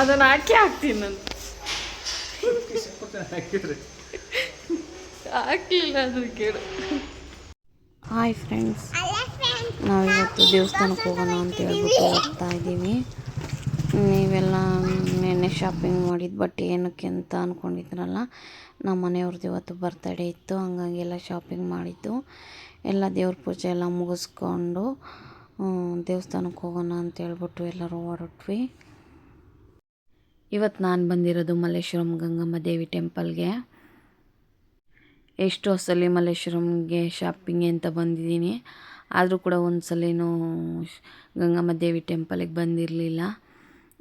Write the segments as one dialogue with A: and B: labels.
A: ಅದನ್ನ ಹಾಕಿ ಹಾಕ್ತೀನಿ ನಾನು.
B: ಹಾಕಿಲ್ಲ
A: ಹಾಕ್ಲಿಲ್ಲ ಅಂದ್ರೆ ಕೇಳು.
C: ಹಾಯ್ ಫ್ರೆಂಡ್ಸ್ ನಾವಿವತ್ತು ದೇವಸ್ಥಾನಕ್ಕೆ ಹೋಗೋಣ ಅಂತ ಹೇಳ್ಬಿಟ್ಟು ಹೋಗ್ತಾ ಇದ್ದೀವಿ ನೀವೆಲ್ಲ ನೆನ್ನೆ ಶಾಪಿಂಗ್ ಮಾಡಿದ್ದು ಬಟ್ ಏನಕ್ಕೆ ಅಂತ ಅಂದ್ಕೊಂಡಿದ್ರಲ್ಲ ನಮ್ಮ ಮನೆಯವ್ರದ್ದು ಇವತ್ತು ಬರ್ತಡೇ ಇತ್ತು ಹಂಗಾಗಿ ಎಲ್ಲ ಶಾಪಿಂಗ್ ಮಾಡಿದ್ದು. ಎಲ್ಲ ದೇವ್ರ ಪೂಜೆ ಎಲ್ಲ ಮುಗಿಸ್ಕೊಂಡು ದೇವಸ್ಥಾನಕ್ಕೆ ಹೋಗೋಣ ಅಂತ ಹೇಳ್ಬಿಟ್ಟು ಎಲ್ಲರೂ ಹೊರಟ್ವಿ. ಇವತ್ತು ನಾನು ಬಂದಿರೋದು ಮಲ್ಲೇಶ್ವರಂ ಗಂಗಮ್ಮ ದೇವಿ ಟೆಂಪಲ್ಗೆ. ಎಷ್ಟೋ ಸಲ ಮಲ್ಲೇಶ್ವರಂಗೆ ಶಾಪಿಂಗ್ ಅಂತ ಬಂದಿದ್ದೀನಿ. ಆದರೂ ಕೂಡ ಒಂದು ಸಲನೂ ಗಂಗಮ್ಮ ದೇವಿ ಟೆಂಪಲಿಗೆ ಬಂದಿರಲಿಲ್ಲ.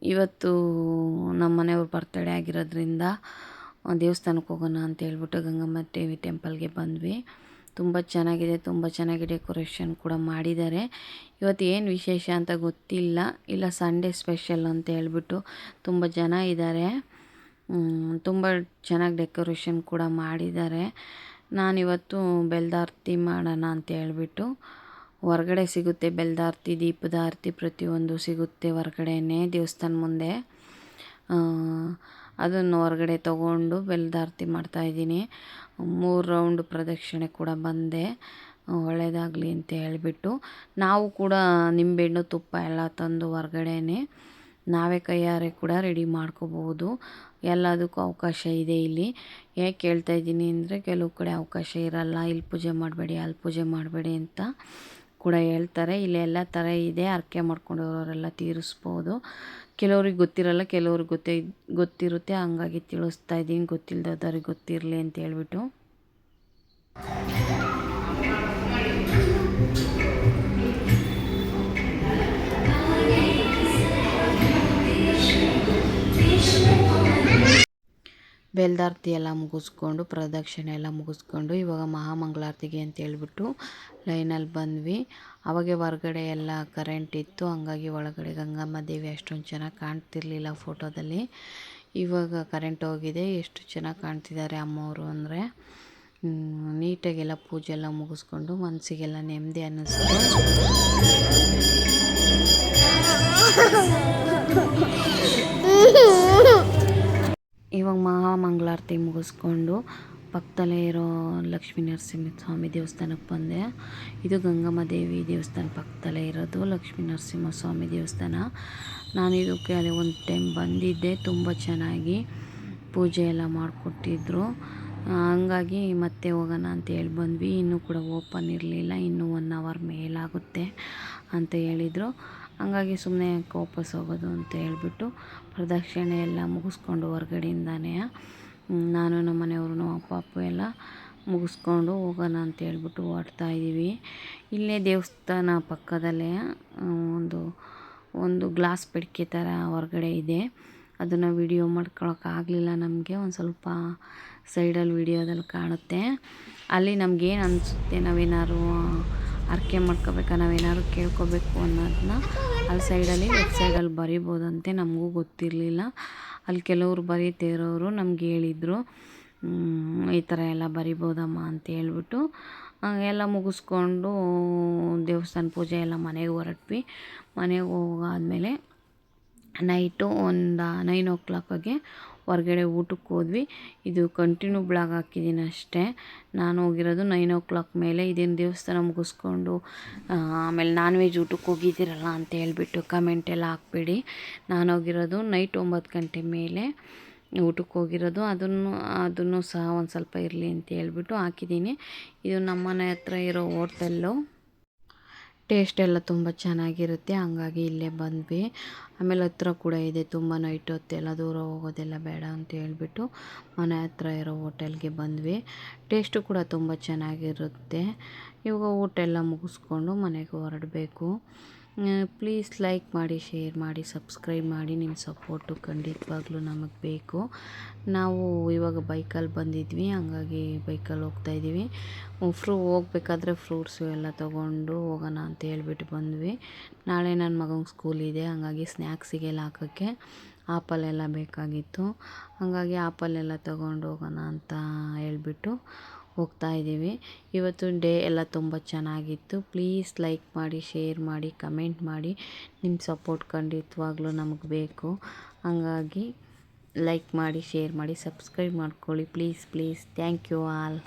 C: ಇವತ್ತು ನಮ್ಮ ಮನೆಯವ್ರ ಬರ್ತಡೇ ಆಗಿರೋದ್ರಿಂದ ದೇವಸ್ಥಾನಕ್ಕೆ ಹೋಗೋಣ ಅಂತ ಹೇಳ್ಬಿಟ್ಟು ಗಂಗಮ್ಮ ದೇವಿ ಟೆಂಪಲ್ಗೆ ಬಂದ್ವಿ. ತುಂಬ ಚೆನ್ನಾಗಿದೆ, ತುಂಬ ಚೆನ್ನಾಗಿ ಡೆಕೋರೇಷನ್ ಕೂಡ ಮಾಡಿದ್ದಾರೆ. ಇವತ್ತು ಏನು ವಿಶೇಷ ಅಂತ ಗೊತ್ತಿಲ್ಲ. ಇಲ್ಲ ಸಂಡೇ ಸ್ಪೆಷಲ್ ಅಂತ ಹೇಳ್ಬಿಟ್ಟು ತುಂಬ ಜನ ಇದ್ದಾರೆ. ತುಂಬ ಚೆನ್ನಾಗಿ ಡೆಕೋರೇಷನ್ ಕೂಡ ಮಾಡಿದ್ದಾರೆ. ನಾನಿವತ್ತು ಬೆಲ್ದಾರ್ತಿ ಮಾಡೋಣ ಅಂತ ಹೇಳ್ಬಿಟ್ಟು ಹೊರಗಡೆ ಸಿಗುತ್ತೆ ಬೆಲ್ದಾರ್ತಿ ದೀಪದ ಆರತಿ ಪ್ರತಿಯೊಂದು ಸಿಗುತ್ತೆ ಹೊರಗಡೆನೇ ದೇವಸ್ಥಾನ ಮುಂದೆ. ಅದನ್ನು ಹೊರಗಡೆ ತೊಗೊಂಡು ಬೆಲ್ದಾರ್ತಿ ಮಾಡ್ತಾಯಿದ್ದೀನಿ ಮೂರು ರೌಂಡ್ ಪ್ರದಕ್ಷಿಣೆ ಕೂಡ ಬಂದೆ. ಒಳ್ಳೆಯದಾಗಲಿ ಅಂತ ಹೇಳಿಬಿಟ್ಟು ನಾವು ಕೂಡ ನಿಂಬೆಹಣ್ಣು, ತುಪ್ಪ ಎಲ್ಲ ತಂದು ಹೊರಗಡೆನೆ ನಾವೇ ಕೈಯಾರೆ ಕೂಡ ರೆಡಿ ಮಾಡ್ಕೋಬೋದು ಎಲ್ಲದಕ್ಕೂ ಅವಕಾಶ ಇದೆ ಇಲ್ಲಿ. ಯಾಕೆ ಹೇಳ್ತಾ ಇದ್ದೀನಿ ಅಂದರೆ ಕೆಲವು ಕಡೆ ಅವಕಾಶ ಇರಲ್ಲ. ಇಲ್ಲಿ ಪೂಜೆ ಮಾಡಬೇಡಿ, ಅಲ್ಲಿ ಪೂಜೆ ಮಾಡಬೇಡಿ ಅಂತ. ಕೂಡ ಹೇಳ್ತಾರೆ. ಇಲ್ಲಿ ಎಲ್ಲ ಥರ ಇದೆ. ಅರ್ಕೆ ಮಾಡ್ಕೊಂಡಿರೋರೆಲ್ಲ ತೀರಿಸ್ಬೋದು. ಕೆಲವ್ರಿಗೆ ಗೊತ್ತಿರಲ್ಲ, ಕೆಲವ್ರಿಗೆ ಗೊತ್ತೇ, ಗೊತ್ತಿರುತ್ತೆ. ಹಂಗಾಗಿ ತಿಳಿಸ್ತಾ ಇದ್ದೀನಿ. ಗೊತ್ತಿಲ್ಲದವ್ರಿಗೆ ಗೊತ್ತಿರಲಿ ಅಂತ ಹೇಳ್ಬಿಟ್ಟು. ಬೆಲ್ದಾರ್ತಿ ಎಲ್ಲ ಮುಗಿಸ್ಕೊಂಡು, ಪ್ರದಕ್ಷಿಣೆ ಎಲ್ಲ ಮುಗಿಸ್ಕೊಂಡು ಇವಾಗ ಮಹಾಮಂಗಳಾರ್ತಿಗೆ ಅಂತೇಳ್ಬಿಟ್ಟು ಲೈನಲ್ಲಿ ಬಂದ್ವಿ. ಅವಾಗೆ ಹೊರ್ಗಡೆ ಎಲ್ಲ ಕರೆಂಟ್ ಇತ್ತು. ಹಂಗಾಗಿ ಒಳಗಡೆ ಗಂಗಮ್ಮ ದೇವಿ ಅಷ್ಟೊಂದು ಚೆನ್ನಾಗಿ ಕಾಣ್ತಿರ್ಲಿಲ್ಲ ಫೋಟೋದಲ್ಲಿ ಇವಾಗ ಕರೆಂಟ್ ಹೋಗಿದೆ. ಎಷ್ಟು ಚೆನ್ನಾಗಿ ಕಾಣ್ತಿದ್ದಾರೆ ಅಮ್ಮವರು ಅಂದರೆ ನೀಟಾಗೆಲ್ಲ ಪೂಜೆ ಎಲ್ಲ ಮುಗಿಸ್ಕೊಂಡು ಮನಸ್ಸಿಗೆಲ್ಲ ನೆಮ್ಮದಿ ಅನ್ನಿಸ್ತು. ಮಹಾಮಂಗಳಾರತಿ ಮುಗಿಸ್ಕೊಂಡು ಪಕ್ಕದಲ್ಲೇ ಇರೋ ಲಕ್ಷ್ಮೀ ನರಸಿಂಹ ಸ್ವಾಮಿ ದೇವಸ್ಥಾನಕ್ಕೆ ಬಂದೆ. ಇದು ಗಂಗಮ್ಮ ದೇವಿ ದೇವಸ್ಥಾನ ಪಕ್ಕದಲ್ಲೇ ಇರೋದು ಲಕ್ಷ್ಮೀ ನರಸಿಂಹ ಸ್ವಾಮಿ ದೇವಸ್ಥಾನ. ನಾನು ಇದಕ್ಕೆ ಅಲ್ಲಿ ಒಂದು ಟೈಮ್ ಬಂದಿದ್ದೆ, ತುಂಬ ಚೆನ್ನಾಗಿ ಪೂಜೆ ಎಲ್ಲ ಮಾಡಿಕೊಟ್ಟಿದ್ರು. ಹಂಗಾಗಿ ಮತ್ತೆ ಹೋಗೋಣ ಅಂತ ಹೇಳಿ ಬಂದ್ವಿ. ಇನ್ನೂ ಕೂಡ ಓಪನ್ ಇರಲಿಲ್ಲ, ಇನ್ನೂ ಒನ್ ಅವರ್ ಮೇಲಾಗುತ್ತೆ ಅಂತ ಹೇಳಿದರು. ಹಂಗಾಗಿ ಸುಮ್ಮನೆ ವಾಪಸ್ ಹೋಗೋದು ಅಂತ ಹೇಳಿಬಿಟ್ಟು ಪ್ರದಕ್ಷಿಣೆ ಎಲ್ಲ ಮುಗಿಸ್ಕೊಂಡು ಹೊರ್ಗಡೆಯಿಂದಾನೇ ನಾನು ನಮ್ಮ ಮನೆಯವ್ರು ಅಪ್ಪ ಅಪ್ಪ ಎಲ್ಲ ಮುಗಿಸ್ಕೊಂಡು ಹೋಗೋಣ ಅಂತ ಹೇಳ್ಬಿಟ್ಟು ಹೊರಡ್ತಾ ಇದ್ದೀವಿ ಇಲ್ಲೇ ದೇವಸ್ಥಾನ ಪಕ್ಕದಲ್ಲೇ ಒಂದು ಒಂದು ಗ್ಲಾಸ್ ಪೆಟ್ಟಿಗೆ ಥರ ಹೊರಗಡೆ ಇದೆ. ಅದನ್ನು ವಿಡಿಯೋ ಮಾಡ್ಕೊಳಕ್ಕಾಗಲಿಲ್ಲ ನಮಗೆ, ಒಂದು ಸ್ವಲ್ಪ ಸೈಡಲ್ಲಿ ವಿಡಿಯೋದಲ್ಲಿ ಕಾಣುತ್ತೆ. ಅಲ್ಲಿ ನಮಗೇನು ಅನಿಸುತ್ತೆ, ನಾವೇನಾದ್ರು ಅರ್ಕೆ ಮಾಡ್ಕೋಬೇಕಾ? ನಾವೇನಾದ್ರು ಕೇಳ್ಕೊಬೇಕು ಅನ್ನೋದನ್ನ ಅಲ್ಲಿ ಸೈಡಲ್ಲಿ ಲೆಫ್ಟ್ ಸೈಡಲ್ಲಿ ಬರಿಬೋದಂತೆ ನಮಗೂ ಗೊತ್ತಿರಲಿಲ್ಲ. ಅಲ್ಲಿ ಕೆಲವರು ಬರೀತಿರೋರು ನಮ್ಗೆ ಹೇಳಿದರು. ಈ ಥರ ಎಲ್ಲ ಬರಿಬೋದಮ್ಮ ಅಂತ ಹೇಳ್ಬಿಟ್ಟು ಎಲ್ಲ ಮುಗಿಸ್ಕೊಂಡು ದೇವಸ್ಥಾನ ಪೂಜೆ ಎಲ್ಲ ಮನೆಗೆ ಹೊರಟ್ವಿ. ಮನೆಗೆ ಹೋಗಾದ್ಮೇಲೆ ನೈಟು ಒಂದು ನೈನ್ ಓ ಕ್ಲಾಕಾಗೆ ಹೊರಗಡೆ ಊಟಕ್ಕೆ ಹೋದ್ವಿ. ಇದು ಕಂಟಿನ್ಯೂ ಬ್ಲಾಗ್ ಹಾಕಿದ್ದೀನಿ ಅಷ್ಟೇ. ನಾನು ಹೋಗಿರೋದು ನೈನ್ ಓ ಕ್ಲಾಕ್ ಮೇಲೆ. ಇದೇನು ದೇವಸ್ಥಾನ ಮುಗಿಸ್ಕೊಂಡು ಆಮೇಲೆ ನಾನ್ ವೆಜ್ ಊಟಕ್ಕೆ ಹೋಗಿದ್ದೀರಲ್ಲ ಅಂತ ಹೇಳ್ಬಿಟ್ಟು ಕಮೆಂಟ್ ಎಲ್ಲ ಹಾಕ್ಬೇಡಿ. ನಾನು ಹೋಗಿರೋದು ನೈಟ್ ಒಂಬತ್ತು ಗಂಟೆ ಮೇಲೆ ಊಟಕ್ಕೆ ಹೋಗಿರೋದು. ಅದನ್ನು ಅದನ್ನು ಸಹ ಒಂದು ಸ್ವಲ್ಪ ಇರಲಿ ಅಂತ ಹೇಳ್ಬಿಟ್ಟು ಹಾಕಿದ್ದೀನಿ. ಇದು ನಮ್ಮ ಮನೆ ಹತ್ರ ಇರೋ ಹೋಟೆಲ್ಲು. ಟೇಸ್ಟ್ ಎಲ್ಲ ತುಂಬ ಚೆನ್ನಾಗಿರುತ್ತೆ, ಹಂಗಾಗಿ ಇಲ್ಲೇ ಬಂದ್ವಿ. ಆಮೇಲೆ ಹತ್ರ ಕೂಡ ಇದೆ ತುಂಬ ನೈಟ್ ಹೊತ್ತೆಲ್ಲ, ದೂರ ಹೋಗೋದೆಲ್ಲ ಬೇಡ ಅಂತ ಹೇಳಿಬಿಟ್ಟು ಮನೆ ಹತ್ರ ಇರೋ ಹೋಟೆಲ್ಗೆ ಬಂದ್ವಿ. ಟೇಸ್ಟು ಕೂಡ ತುಂಬ ಚೆನ್ನಾಗಿರುತ್ತೆ. ಇವಾಗ ಊಟ ಎಲ್ಲ ಮುಗಿಸ್ಕೊಂಡು ಮನೆಗೆ ಹೊರಡಬೇಕು. ಪ್ಲೀಸ್ ಲೈಕ್ ಮಾಡಿ ಶೇರ್ ಮಾಡಿ ಸಬ್ಸ್ಕ್ರೈಬ್ ಮಾಡಿ. ನಿಮ್ಮ ಸಪೋರ್ಟು ಖಂಡಿತವಾಗ್ಲೂ ನಮಗೆ ಬೇಕು. ನಾವು ಇವಾಗ ಬೈಕಲ್ಲಿ ಬಂದಿದ್ವಿ. ಹಂಗಾಗಿ ಬೈಕಲ್ಲಿ ಹೋಗ್ತಾ ಇದ್ದೀವಿ ಫ್ರೂ ಹೋಗ್ಬೇಕಾದ್ರೆ ಫ್ರೂಟ್ಸು ಎಲ್ಲ ತೊಗೊಂಡು ಹೋಗೋಣ ಅಂತ ಹೇಳ್ಬಿಟ್ಟು ಬಂದ್ವಿ. ನಾಳೆ ನನ್ನ ಮಗಂಗೆ ಸ್ಕೂಲ್ ಇದೆ. ಹಂಗಾಗಿ ಸ್ನ್ಯಾಕ್ಸಿಗೆಲ್ಲ ಹಾಕೋಕ್ಕೆ ಆಪಲ್ ಎಲ್ಲ ಬೇಕಾಗಿತ್ತು. ಹಾಗಾಗಿ ಆಪಲ್ ಎಲ್ಲ ತೊಗೊಂಡು ಹೋಗೋಣ ಅಂತ ಹೇಳ್ಬಿಟ್ಟು ಹೋಗ್ತಾ ಇದ್ದೀವಿ ಇವತ್ತು ಡೇ ಎಲ್ಲ ತುಂಬ ಚೆನ್ನಾಗಿತ್ತು. ಪ್ಲೀಸ್ ಲೈಕ್ ಮಾಡಿ, ಶೇರ್ ಮಾಡಿ, ಕಮೆಂಟ್ ಮಾಡಿ. ನಿಮ್ಮ ಸಪೋರ್ಟ್ ಖಂಡಿತವಾಗ್ಲೂ ನಮಗೆ ಬೇಕು. ಹಂಗಾಗಿ ಲೈಕ್ ಮಾಡಿ, ಶೇರ್ ಮಾಡಿ, ಸಬ್ಸ್ಕ್ರೈಬ್ ಮಾಡ್ಕೊಳ್ಳಿ. Please please. Thank you all.